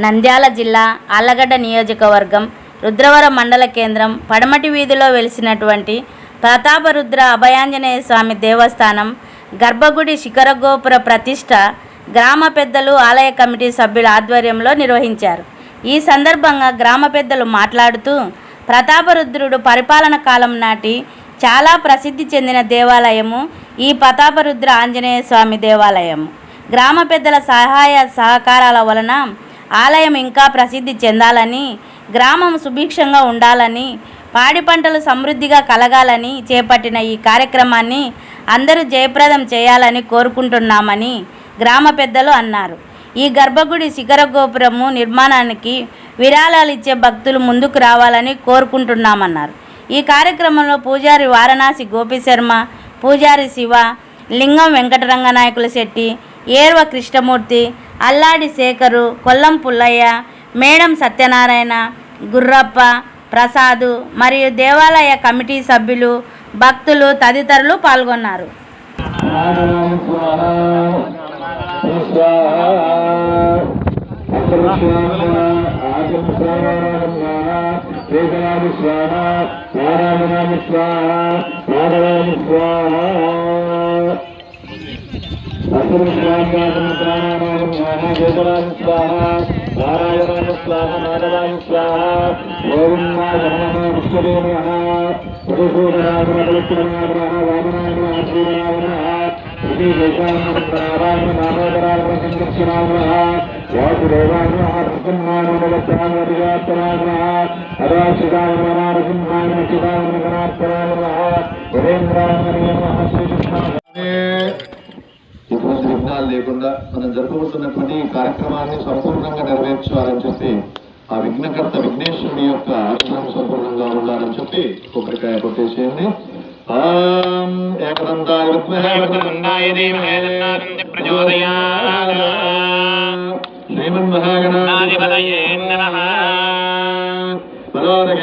నంద్యాల జిల్లా ఆళ్ళగడ్డ నియోజకవర్గం రుద్రవరం మండల కేంద్రం పడమటి వీధిలో వెలిసినటువంటి ప్రతాపరుద్ర అభయాంజనేయ స్వామి దేవస్థానం గర్భగుడి శిఖరగోపుర ప్రతిష్ట గ్రామ పెద్దలు ఆలయ కమిటీ సభ్యుల ఆధ్వర్యంలో నిర్వహించారు. ఈ సందర్భంగా గ్రామ పెద్దలు మాట్లాడుతూ ప్రతాపరుద్రుడు పరిపాలన కాలం నాటి చాలా ప్రసిద్ధి చెందిన దేవాలయము ఈ ప్రతాపరుద్ర ఆంజనేయ స్వామి దేవాలయము. గ్రామ పెద్దల సహాయ సహకారాల వలన ఆలయం ఇంకా ప్రసిద్ధి చెందాలని గ్రామం సుభిక్షంగా ఉండాలని పాడి పంటలు సమృద్ధిగా కలగాలని చేపట్టిన ఈ కార్యక్రమాన్ని అందరూ జయప్రదం చేయాలని కోరుకుంటున్నామని గ్రామ పెద్దలు అన్నారు. ఈ గర్భగుడి శిఖర గోపురము నిర్మాణానికి విరాళాలు ఇచ్చే భక్తులు ముందుకు రావాలని కోరుకుంటున్నామన్నారు. ఈ కార్యక్రమంలో పూజారి వారణాసి గోపిశర్మ పూజారి శివ లింగం వెంకటరంగనాయకుల శెట్టి ఏర్వ కృష్ణమూర్తి అల్లాడి శేఖరు కొల్లం పుల్లయ్య మేడం సత్యనారాయణ గుర్రప్ప ప్రసాదు మరియు దేవాలయ కమిటీ సభ్యులు భక్తులు తదితరులు పాల్గొన్నారు. స్వాహ స్వాహ. నారాయణ స్వాహ నారాయణ స్వాహ గోవిందాయ నమః విష్ణుదేవ నమః మధుసూదనాయ నమః వామనాయ నమః శ్రీరామ నమః ఇది దేశాయ నామోదరాయ సంకర్షణాయ నమః వాసుదేవాయ నమః ప్రసన్నాయ నమః అధిగాత్రాయ నమః అదాశిదాయ నమః నరసింహాయ నమః శివాయ నమః గణాత్రాయ నమః వరేంద్రాయ నమః శ్రీకృష్ణాయ ఎటువంటి విఘ్నాలు లేకుండా మనం జరుపుకుంటున్న ఈ కార్యక్రమాన్ని సంపూర్ణంగా నెరవేర్చాలని చెప్పి ఆ విఘ్నకర్త విఘ్నేశ్వరుని యొక్క ఆశ్రమం సంపూర్ణంగా ఉండాలని చెప్పి కొబ్బరికాయ కొట్టేసేయండి ఏకదంతాయ విద్మహే తన్నో ప్రచోదయాత్. శ్రీమన్మహాగణాధిపతయే నమః. నమః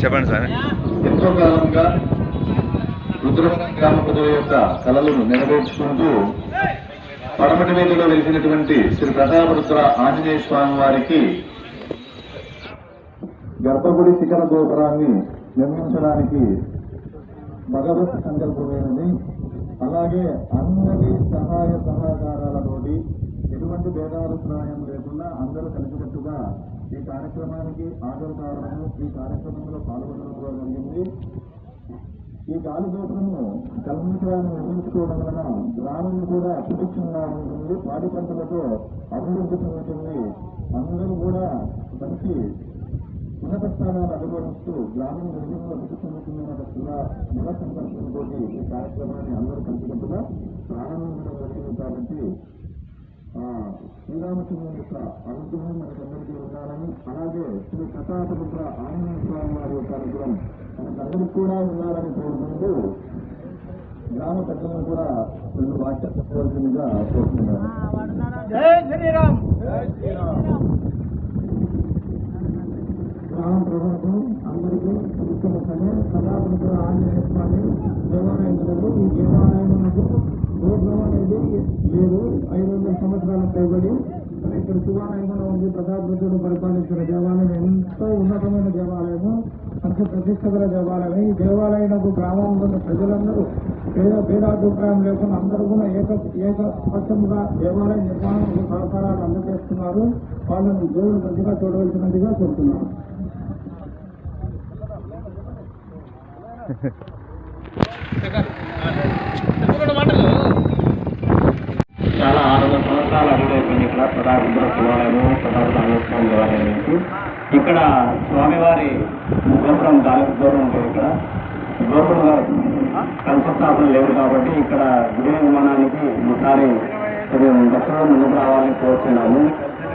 చెప్పండి సార్. ఎంతో కాలంగా రుద్రవరం గ్రామ ప్రజల యొక్క కళలను నెరవేర్చుకుంటూ పడమటి వేదిలో వెలిసినటువంటి శ్రీ ప్రతాపరుద్ర ఆంజనేయ స్వామి వారికి గర్భగుడి శిఖర గోపురాన్ని నిర్మించడానికి భగవత్ సంకల్పమైనది అలాగే అందరి సహాయ సహకారాలతోటి ఎటువంటి భేదాభిప్రాయం లేకుండా అందరూ కలిసికట్టుగా ఈ కార్యక్రమానికి హాజరు కావడము ఈ కార్యక్రమంలో పాల్గొనడం కూడా జరిగింది. ఈ గాలిగోపురము కల్మిషాన్ని నిర్మించుకోవడం వలన గ్రామం కూడా సుభిక్షంగా ఉంటుంది. పాడి పంటలతో అభివృద్ధి చెందుతుంది. అందరూ కూడా మంచి ఉన్నత స్థానాలు అనుభవిస్తూ గ్రామం నిర్మించిన అభివృద్ధి చెందుతుందన్న దృఢ దృఢ సంకల్పంతో ఈ కార్యక్రమాన్ని అందరూ కలిసికట్టుగా ప్రారంభించడం జరిగింది కాబట్టి ఆ శ్రీరామచంద్రుని యొక్క అనుగ్రహం మనకందరికీ ఉండాలని అలాగే శ్రీ ప్రతాపరుద్ర ఆంజనేయ స్వామి వారి యొక్క అనుగ్రహం మనకందరికీ కూడా ఉండాలని కోరుకుంటూ గ్రామ పెద్దలను కూడా రెండు వాక్య చెప్పవలసిందిగా కోరుతున్నాను ముఖ్యముఖమే ప్రతాపరుద్ర ఆంజనేయ స్వామి దేవాలయములకు ఈ దేవాలయమునకు గోపురం అనేది లేదు ఐదు వందల సంవత్సరాల పైబడి. ఇక్కడ శివాలయంలో ఉంది ప్రతాపరుద్రుడు పరిపాలించిన దేవాలయం. ఎంతో ఉన్నతమైన దేవాలయము. అంత ప్రతిష్టగల దేవాలయం. ఈ దేవాలయంకు గ్రామంలో ఉన్న ప్రజలందరూ పేద పేదాభిప్రాయం లేకుండా అందరూ కూడా ఏక ఏకపక్షంగా దేవాలయ నిర్మాణం సహకారాలు అందజేస్తున్నారు. వాళ్ళని దేవుడు మంచిగా చూడవలసినదిగా కోరుతున్నాను. చాలా ఆరు సంవత్సరాలు అడుగుతుంది ఇక్కడ ప్రతాపరుద్ర శివాలయము ప్రతాప స్వామి దేవాలయం నుంచి ఇక్కడ స్వామివారి గోపురం దానికి దూరం ఉంటుంది ఇక్కడ. గోపురం కల్పస్థాపన లేదు కాబట్టి ఇక్కడ గుడి నిర్మాణానికి ఈసారి కొద్దిగా భక్తులు ముందుకు రావాలని కోరుతున్నాము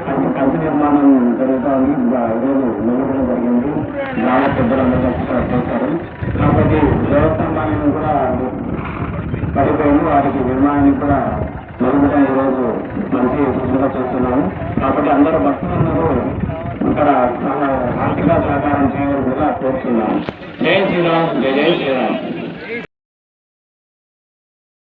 అంటే కంచి నిర్మాణం జరుగుతుంది. ఈరోజు నిర్వహణ జరిగింది. గ్రామ పెద్దలందరూ కలిసి ఇక్కడ చేశారు కాబట్టి దేవస్థానాలను కూడా పడిపోయింది నిర్మాణాన్ని కూడా నిలబడడం ఈరోజు మంచి సూచనగా చేస్తున్నాము కాబట్టి అందరూ భక్తులందరూ ఇక్కడ చాలా ఆర్థిక సహకారం చేయవలసిందిగా కోరుతున్నాము జై శ్రీరామ్ జై జై శ్రీరామ్.